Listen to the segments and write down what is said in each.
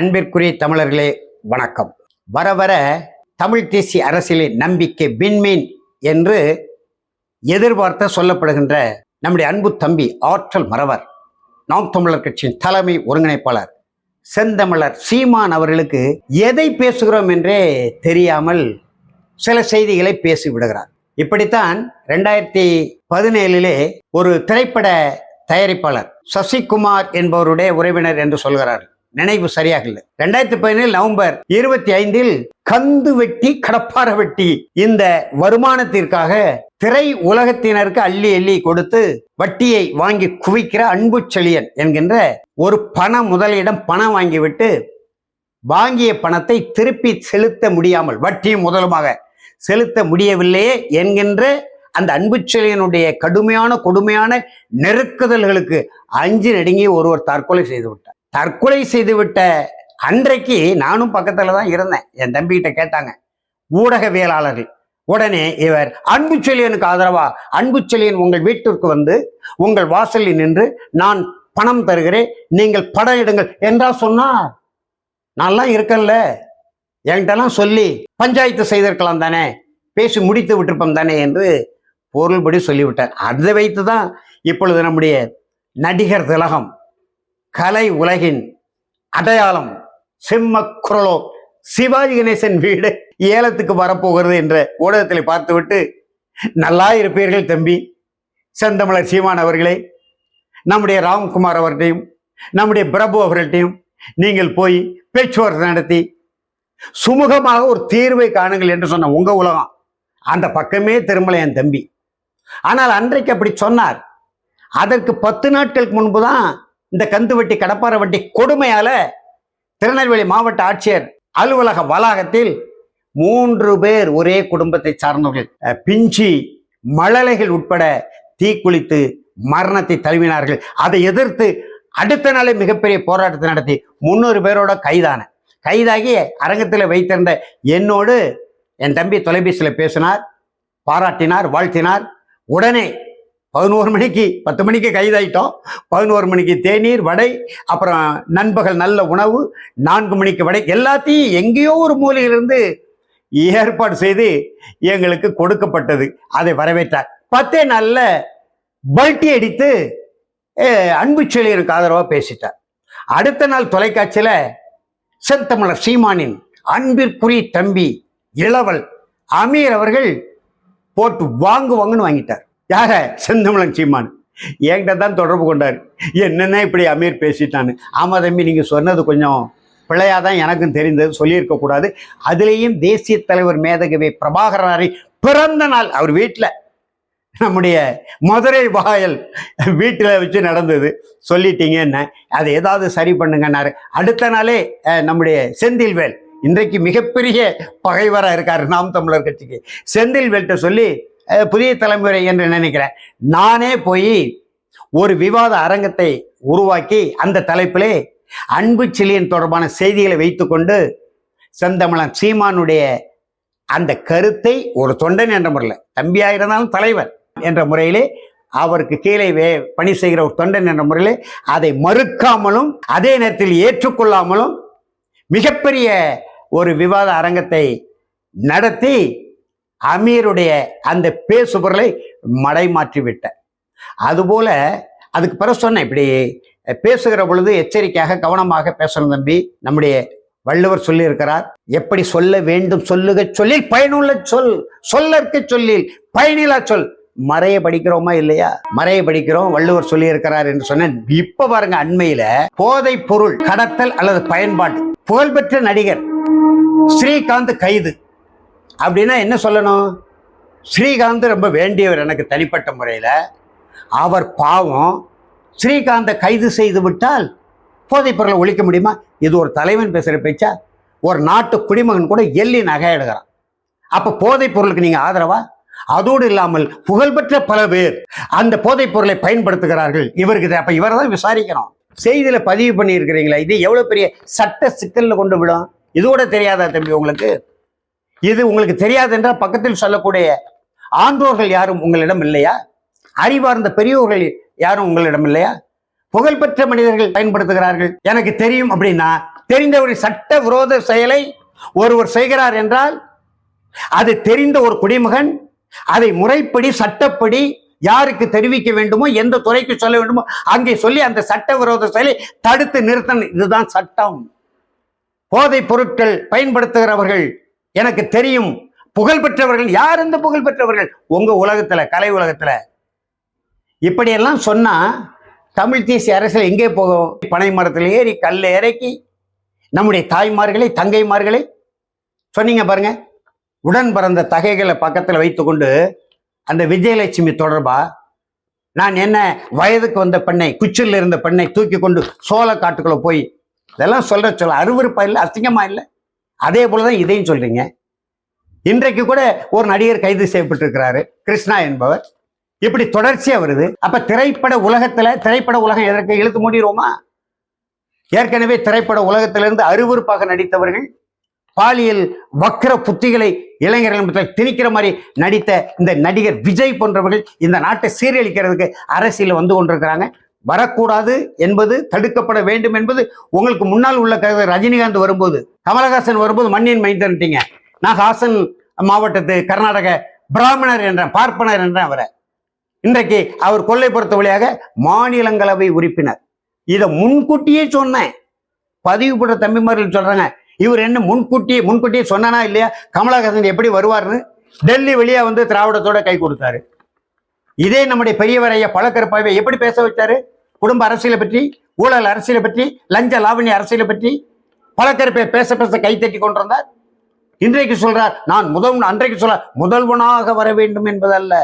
அன்பிற்குரிய தமிழர்களே வணக்கம். வர வர தமிழ் தேசிய அரசியலின் நம்பிக்கை விண்மீன் என்று எதிர்பார்த்த சொல்லப்படுகின்ற நம்முடைய அன்பு தம்பி ஆற்றல் மறவர் நாம் தமிழர் கட்சியின் தலைமை ஒருங்கிணைப்பாளர் செந்தமிழர் சீமான் அவர்களுக்கு எதை பேசுகிறோம் என்றே தெரியாமல் சில செய்திகளை பேசி விடுகிறார். இப்படித்தான் ரெண்டாயிரத்தி பதினேழிலே ஒரு திரைப்பட தயாரிப்பாளர் சசிகுமார் என்பவருடைய உறவினர் என்று சொல்கிறார் நினைவு சரியாக இல்லை ரெண்டாயிரத்தி பதினேழு நவம்பர் இருபத்தி ஐந்தில் கந்து வெட்டி கடப்பார வெட்டி இந்த வருமானத்திற்காக திரை உலகத்தினருக்கு அள்ளி அள்ளி கொடுத்து வட்டியை வாங்கி குவிக்கிற அன்பு செழியன் என்கின்ற ஒரு பண முதலிடம் பணம் வாங்கிவிட்டு வாங்கிய பணத்தை திருப்பி செலுத்த முடியாமல் வட்டியும் முதலுமாக செலுத்த முடியவில்லையே என்கின்ற அந்த அன்புச்செழியனுடைய கடுமையான கொடுமையான நெருக்குதல்களுக்கு அஞ்சு நடுங்கி ஒருவர் தற்கொலை செய்து விட்டார். தற்கொலை செய்துவிட்ட அன்றைக்கு நானும் பக்கத்தில் தான் இருந்தேன். என் தம்பிகிட்ட கேட்டாங்க ஊடகவியலாளர்கள் உடனே இவர் அன்புச்செழியனுக்கு ஆதரவா? அன்புச்செழியன் உங்கள் வீட்டிற்கு வந்து உங்கள் வாசலில் நின்று நான் பணம் தருகிறேன் நீங்கள் படம் எடுங்கள். என்றா சொன்னார். நான்லாம் இருக்கேன்ல. என்கிட்டலாம் சொல்லி பஞ்சாயத்து செய்திருக்கலாம் தானே பேசி முடித்து விட்டிருப்போம் தானே என்று பொருள்படி சொல்லிவிட்டார். அதை வைத்து தான் இப்பொழுது நம்முடைய நடிகர் திலகம் கலை உலகின் அடையாளம் சிம்ம குரலோ சிவாஜி கணேசன் வீடு ஏலத்துக்கு வரப்போகிறது என்ற ஊடகத்தில் பார்த்துவிட்டு நல்லா இருப்பீர்கள் தம்பி. செந்தமிழர் சீமான் அவர்களே நம்முடைய ராம்குமார் அவர்களையும் நம்முடைய பிரபு அவர்கள்ட்டையும் நீங்கள் போய் பேச்சுவார்த்தை நடத்தி சுமூகமாக ஒரு தீர்வை காணுங்கள் என்று சொன்ன உங்க உலகம் அந்த பக்கமே திரும்பல என் தம்பி. ஆனால் அன்றைக்கு அப்படி சொன்னார். அதற்கு பத்து நாட்களுக்கு முன்பு தான் இந்த கந்து வட்டி கடப்பார வட்டி கொடுமையால திருநெல்வேலி மாவட்ட ஆட்சியர் அலுவலக வளாகத்தில் மூன்று பேர் ஒரே குடும்பத்தை சார்ந்தவர்கள். பிஞ்சி மழலைகள் உட்பட தீக்குளித்து மரணத்தை தழுவினார்கள். அதை எதிர்த்து அடுத்த நாளே மிகப்பெரிய போராட்டத்தை நடத்தி முன்னூறு பேரோட கைதான கைதாகி அரங்கத்தில் வைத்திருந்த என்னோடு என் தம்பி தொலைபேசியில் பேசினார் பாராட்டினார் வாழ்த்தினார். உடனே பதினோரு மணிக்கு பத்து மணிக்கு கைதாயிட்டோம். பதினோரு மணிக்கு தேநீர் வடை அப்புறம் நண்பகல் நல்ல உணவு நான்கு மணிக்கு வடை எல்லாத்தையும் எங்கேயோ ஒரு மூலையிலிருந்து ஏற்பாடு செய்து எங்களுக்கு கொடுக்கப்பட்டது. அதை வரவேற்றார். பத்தே நாளில் பல்ட்டி அடித்து அன்பு செழியனுக்கு ஆதரவாக பேசிட்டார். அடுத்த நாள் தொலைக்காட்சியில் செந்தமிழர் சீமானின் அன்பிற்குரிய தம்பி இளவல் அமீர் அவர்கள் போட்டு வாங்கு வாங்குன்னு வாங்கிட்டார். யார? செந்தமிழன் சீமான். என்கிட்ட தான் தொடர்பு கொண்டார். என்னென்ன இப்படி அமீர் பேசிட்டான்னு. ஆமாம் தம்பி நீங்கள் சொன்னது கொஞ்சம் பிழையாக தான் எனக்கும் தெரிந்தது. சொல்லியிருக்க கூடாது. அதுலேயும் தேசிய தலைவர் மேதகவி பிரபாகரனாரை பிறந்த நாள் அவர் வீட்டில் நம்முடைய மதுரை வாயல் வீட்டில் வச்சு நடந்தது. சொல்லிட்டீங்க என்ன? அதை ஏதாவது சரி பண்ணுங்கன்னாரு. அடுத்த நாளே நம்முடைய செந்தில்வேல் இன்றைக்கு மிகப்பெரிய பகைவராக இருக்கார் நாம் தமிழர் கட்சிக்கு. செந்தில்வேல்கிட்ட சொல்லி புதிய தலைமுறை என்று நினைக்கிறேன். நானே போய் ஒரு விவாத அரங்கத்தை உருவாக்கி அந்த தலைப்பிலே அன்பு சிலியன் தொடர்பான செய்திகளை வைத்துக்கொண்டு செந்தமிழன் சீமானுடைய அந்த கருத்தை ஒரு தொண்டன் என்ற முறையில் தம்பியாக இருந்தாலும் தலைவர் என்ற முறையிலே அவருக்கு கீழே வே பணி செய்கிற ஒரு தொண்டன் என்ற முறையிலே அதை மறுக்காமலும் அதே நேரத்தில் ஏற்றுக்கொள்ளாமலும் மிகப்பெரிய ஒரு விவாத அரங்கத்தை நடத்தி அமீருடைய அந்த பேசுபொருளை மடைமாற்றி விட்டேன் அதுபோல அதுக்கு பிறகு சொன்னேன் இப்படி பேசுகிற பொழுது எச்சரிக்கையாக கவனமாக பேசணும் தம்பி நம்முடைய வள்ளுவர் சொல்லியிருக்கிறார் எப்படி சொல்ல வேண்டும் சொல்லுக சொல்லில் பயனுள்ள சொல் சொல்லற்க சொல்லில் பயனிலா சொல். மறைய படிக்கிறோமா இல்லையா? மறைய படிக்கிறோம் வள்ளுவர் சொல்லியிருக்கிறார் என்று சொன்னேன். இப்ப பாருங்க அண்மையில போதை பொருள் கடத்தல் அல்லது பயன்பாடு புகழ்பெற்ற நடிகர் ஸ்ரீகாந்த் கைது. அப்படின்னா என்ன சொல்லணும்? ஸ்ரீகாந்த் ரொம்ப வேண்டியவர் எனக்கு தனிப்பட்ட முறையில். அவர் பாவம். ஸ்ரீகாந்தை கைது செய்து விட்டால் போதைப் பொருளை ஒழிக்க முடியுமா? இது ஒரு தலைவன் பேசுகிற பேச்சா? ஒரு நாட்டு குடிமகன் கூட எள்ளி நகை அப்போ போதைப் பொருளுக்கு நீங்கள் ஆதரவா? அதோடு இல்லாமல் புகழ்பெற்ற பல பேர் அந்த போதைப் பொருளை பயன்படுத்துகிறார்கள். இவருக்கு அப்போ இவரை தான் விசாரிக்கணும். செய்தியில் பதிவு பண்ணியிருக்கிறீங்களா இது எவ்வளோ பெரிய சட்ட சிக்கலில் கொண்டு விடும்? இது கூட தெரியாதா தம்பி உங்களுக்கு? இது உங்களுக்கு தெரியாது என்றால் பக்கத்தில் சொல்லக்கூடிய ஆன்றோர்கள் யாரும் உங்களிடம் இல்லையா? அறிவார்ந்த பெரியோர்கள் யாரும் உங்களிடம் இல்லையா? புகழ்பெற்ற மனிதர்கள் பயன்படுத்துகிறார்கள். எனக்கு தெரியும் அப்படின்னா தெரிந்தவரின் சட்ட விரோத செயலை ஒருவர் செய்கிறார் என்றால் அது தெரிந்த ஒரு குடிமகன் அதை முறைப்படி சட்டப்படி யாருக்கு தெரிவிக்க வேண்டுமோ எந்த துறைக்கு சொல்ல வேண்டுமோ அங்கே சொல்லி அந்த சட்ட விரோத செயலை தடுத்து நிறுத்தணும். இதுதான் சட்டம். போதைப் பொருட்கள் பயன்படுத்துகிறவர்கள் எனக்கு தெரியும். புகழ் பெற்றவர்கள் யார் இந்த புகழ் பெற்றவர்கள் உங்க உலகத்துல கலை உலகத்துல. இப்படியெல்லாம் சொன்னா தமிழ் தேசிய அரசியல் எங்கே போகும்? பனை மரத்தில் ஏறி கல்ல இறக்கி நம்முடைய தாய்மார்களை தங்கைமார்களை சொன்னீங்க பாருங்க. உடன் பிறந்த தகைகளை பக்கத்தில் வைத்துக்கொண்டு அந்த விஜயலட்சுமி தொடர்பா நான் என்ன வயதுக்கு வந்த பெண்ணை குச்சில் இருந்த பெண்ணை தூக்கி கொண்டு சோள காட்டுக்குள்ள போய் இதெல்லாம் சொல்ற சொல்ல அருவறுப்பா இல்லை அசிங்கமா இல்லை? அதே போலதான் இதையும் சொல்றீங்க. இன்றைக்கு கூட ஒரு நடிகர் கைது செய்யப்பட்டிருக்கிறாரு கிருஷ்ணா என்பவர். இப்படி தொடர்ச்சியா வருது. அப்ப திரைப்பட உலகத்துல திரைப்பட உலகம் எதற்கு இழுத்து மூடிடுவோமா? ஏற்கனவே திரைப்பட உலகத்திலிருந்து அருவருப்பாக நடித்தவர்கள் பாலியல் வக்கர புத்திகளை இளைஞர்கள் திணிக்கிற மாதிரி நடித்த இந்த நடிகர் விஜய் போன்றவர்கள் இந்த நாட்டை சீரழிக்கிறதுக்கு அரசியல் வந்து கொண்டிருக்கிறாங்க. வரக்கூடாது என்பது தடுக்கப்பட வேண்டும் என்பது உங்களுக்கு முன்னால் உள்ள கதை ரஜினிகாந்த் வரும்போது கமலஹாசன் வரும்போது மண்ணின் மைந்தன்ட்டீங்க நான் ஹாசன் மாவட்டத்து கர்நாடக பிராமணர் என்றேன் பார்ப்பனர் என்றேன் அவரை. இன்றைக்கு அவர் கொல்லைப்புறத்து வழியாக மாநிலங்களவை உறுப்பினர். இதை முன்கூட்டியே சொன்னேன். பதிவு போட்ட தம்பிமார்கள் சொல்றாங்க இவர் என்ன முன்கூட்டியே முன்கூட்டியே சொன்னனா இல்லையா? கமலஹாசன் எப்படி வருவார்னு? டெல்லி வெளியே வந்து திராவிடத்தோட கை கொடுத்தாரு. இதே நம்முடைய பெரியவரைய ஐயா பழக்கருப்பாவை எப்படி பேச வச்சாரு? குடும்ப அரசியலை பற்றி ஊழல் அரசியலை பற்றி லஞ்ச லாவணி அரசியலை பற்றி பல பழக்கருப்பை பேச பேச கை தட்டி கொண்டிருந்தார். இன்றைக்கு சொல்றார் நான் முதல் அன்றைக்கு சொல்ல முதல்வனாக வர வேண்டும் என்பதல்ல.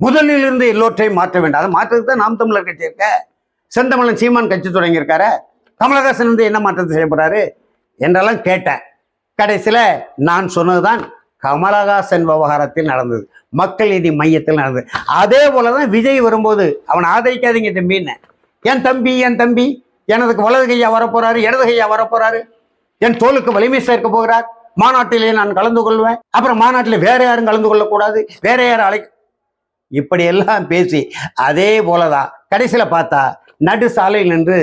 முதலில் இருந்து எல்லோற்றையும் மாற்ற வேண்டும். அதை மாற்றத்துக்கு தான் நாம் தமிழர் கட்சி இருக்க. செந்தமிழன் சீமான் கட்சி தொடங்கியிருக்காரு. கமலஹாசன் வந்து என்ன மாற்றத்தை செய்ய போறாரு என்றெல்லாம் கேட்டேன். கடைசியில் நான் சொன்னதுதான் கமலஹாசன் விவகாரத்தில் நடந்தது. மக்கள் நீதி மையத்தில் நடந்தது. அதே போல தான் விஜய் வரும்போது அவனை ஆதரிக்காதீங்க தம்பின்னு என் தம்பி என் தம்பி எனதுக்கு வலது கையா வரப்போறாரு இடது கையா வரப்போறாரு. என் தோலுக்கு வலிமை சேர்க்க போகிறார். மாநாட்டிலே நான் கலந்து கொள்வேன். அப்புறம் மாநாட்டில் வேற யாரும் கலந்து கொள்ளக்கூடாது. வேற யாரும் அழை இப்படி எல்லாம் பேசி அதே போலதான். கடைசியில பார்த்தா நடு சாலையில் நின்று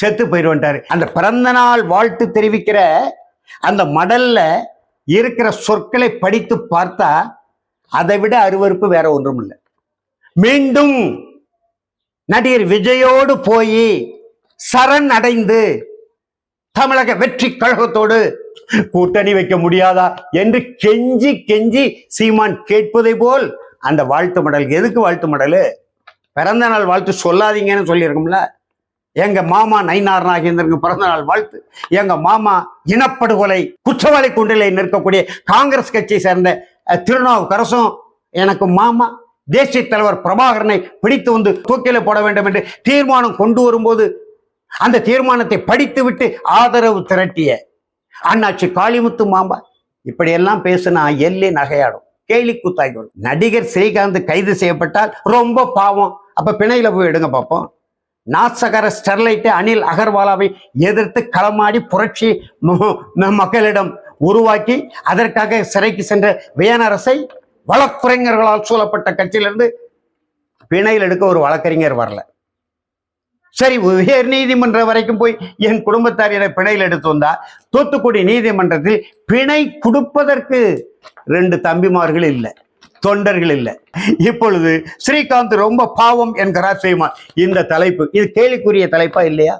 செத்து போயிடுவாரு அந்த பிறந்த நாள் வாழ்த்து தெரிவிக்கிற அந்த மடல்ல இருக்கிற சொற்களை படித்து பார்த்தா அதை விட அருவருப்பு வேற ஒன்றும் இல்லை மீண்டும் நடிகர் விஜயோடு போய் சரண் அடைந்து தமிழக வெற்றி கழகத்தோடு கூட்டணி வைக்க முடியாதா என்று கெஞ்சி கெஞ்சி சீமான் கேட்பதை போல் அந்த வாழ்த்து மடல். எதுக்கு வாழ்த்து மடலு? பிறந்த நாள் வாழ்த்து சொல்லாதீங்கன்னு சொல்லியிருக்கோம்ல. எங்க மாமா நைனார் நாகேந்திரனுக்கு பிறந்த நாள் வாழ்த்து. எங்க மாமா இனப்படுகொலை குற்றவாளி குண்டிலை நிற்கக்கூடிய காங்கிரஸ் கட்சியை சேர்ந்த திருநாவுக்கரசும் எனக்கு மாமா தேசிய தலைவர் பிரபாகரனை பிடித்து வந்து தூக்கில போட வேண்டும் என்று தீர்மானம் கொண்டு வரும்போது அந்த தீர்மானத்தை படித்துவிட்டு ஆதரவு திரட்டிய அண்ணாச்சி காளிமுத்து மாம்பா இப்படியெல்லாம் பேசினா எல்லே நகையாடும். கேலி கூத்தாகிடும் நடிகர் ஸ்ரீகாந்த் கைது செய்யப்பட்டால் ரொம்ப பாவம். அப்ப பிணையில போய் எடுங்க பார்ப்போம் நாசகர ஸ்டெர்லைட்டை அனில் அகர்வாலாவை எதிர்த்து களமாடி புரட்சி மக்களிடம் உருவாக்கி அதற்காக சிறைக்கு சென்ற வியனரசை வழக்குரைஞர்களால் சூழப்பட்ட கட்சியிலிருந்து பிணையில் எடுக்க ஒரு வழக்கறிஞர் வரல. சரி உயர் நீதிமன்றம் வரைக்கும் போய் என் குடும்பத்தாரியரை பிணையில் எடுத்து வந்தா தூத்துக்குடி நீதிமன்றத்தில் பிணை கொடுப்பதற்கு ரெண்டு தம்பிமார்கள் இல்லை தொண்டர்கள் இல்லை. இப்பொழுது ஸ்ரீகாந்த் ரொம்ப பாவம் என்கிறார் ஸ்ரீமான் இந்த தலைப்பு இது கேலிக்குரிய தலைப்பா இல்லையா?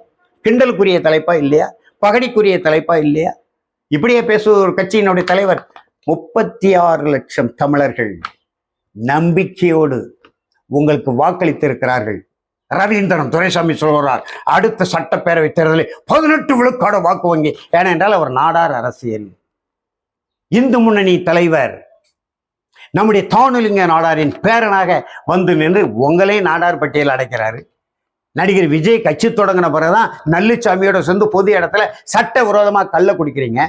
கிண்டலுக்குரிய தலைப்பா இல்லையா? பகடிக்குரிய தலைப்பா இல்லையா? இப்படியே பேசுவது ஒரு கட்சியினுடைய தலைவர். முப்பத்தி ஆறு லட்சம் தமிழர்கள் நம்பிக்கையோடு உங்களுக்கு வாக்களித்திருக்கிறார்கள். ரவீந்திரன் துரைசாமி சொல்கிறார் அடுத்த சட்டப்பேரவை தேர்தலில் பதினெட்டு விழுக்காடு வாக்கு வங்கி. ஏனென்றால் அவர் நாடார் அரசியல். இந்து முன்னணி தலைவர் நம்முடைய தானுலிங்க நாடாரின் பேரனாக வந்து நின்று உங்களே நாடார் பட்டியல் அடைக்கிறாரு. நடிகர் விஜய் கட்சி தொடங்கின பிறகுதான் நல்லுச்சாமியோட சேர்ந்து பொது இடத்துல சட்ட விரோதமாக கள்ள குடிக்கிறீங்க.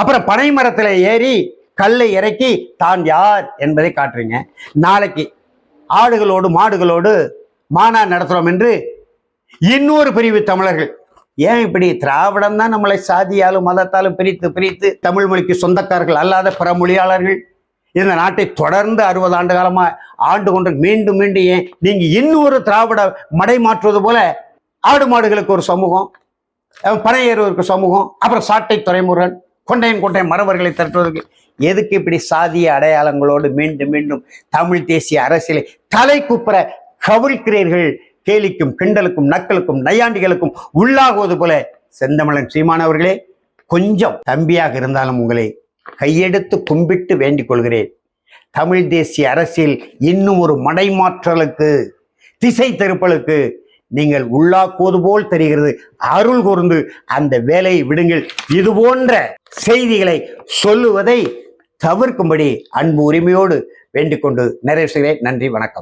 அப்புறம் பனைமரத்தில் ஏறி கல்லை இறக்கி தான் யார் என்பதை காட்டுறீங்க. நாளைக்கு ஆடுகளோடு மாடுகளோடு மானா நடத்துகிறோம் என்று இன்னொரு பிரிவு தமிழர்கள். ஏன் இப்படி திராவிடம் தான் நம்மளை சாதியாலும் மதத்தாலும் பிரித்து பிரித்து தமிழ் மொழிக்கு சொந்தக்காரர்கள் அல்லாத பிற மொழியாளர்கள்? இந்த நாட்டை தொடர்ந்து அறுபது ஆண்டு காலமாக ஆண்டு கொண்டு மீண்டும் மீண்டும் ஏன் நீங்கள் இன்னொரு திராவிட மடை மாற்றுவது போல ஆடு மாடுகளுக்கு ஒரு சமூகம் அஹ் பனையேறுவதற்கு சமூகம் அப்புறம் சாட்டை துறைமுருகன் கொண்டையன் கொண்டையன் மறவர்களை திரட்டுவதற்கு எதுக்கு இப்படி சாதிய அடையாளங்களோடு மீண்டும் மீண்டும் தமிழ் தேசிய அரசியலை தலை குப்புற கவிழ்கிறீர்கள் கேலிக்கும் கிண்டலுக்கும் நக்கலுக்கும் நையாண்டிகளுக்கும் உள்ளாகுவது போல செந்தமிழன் சீமான் அவர்களே கொஞ்சம் தம்பியாக இருந்தாலும் உங்களை கையெடுத்து கும்பிட்டு வேண்டிக் கொள்கிறேன். தமிழ் தேசிய அரசியல் இன்னும் ஒரு மடைமாற்றலுக்கு திசை திருப்பலுக்கு நீங்கள் உள்ளாக்குவது போல் தெரிகிறது. அருள் கூர்ந்து அந்த வேலையை விடுங்கள். இது போன்ற செய்திகளை சொல்லுவதை தவிர்க்கும்படி அன்பு உரிமையோடு வேண்டிக் கொண்டு நிறைவு செய்கிறேன். நன்றி வணக்கம்.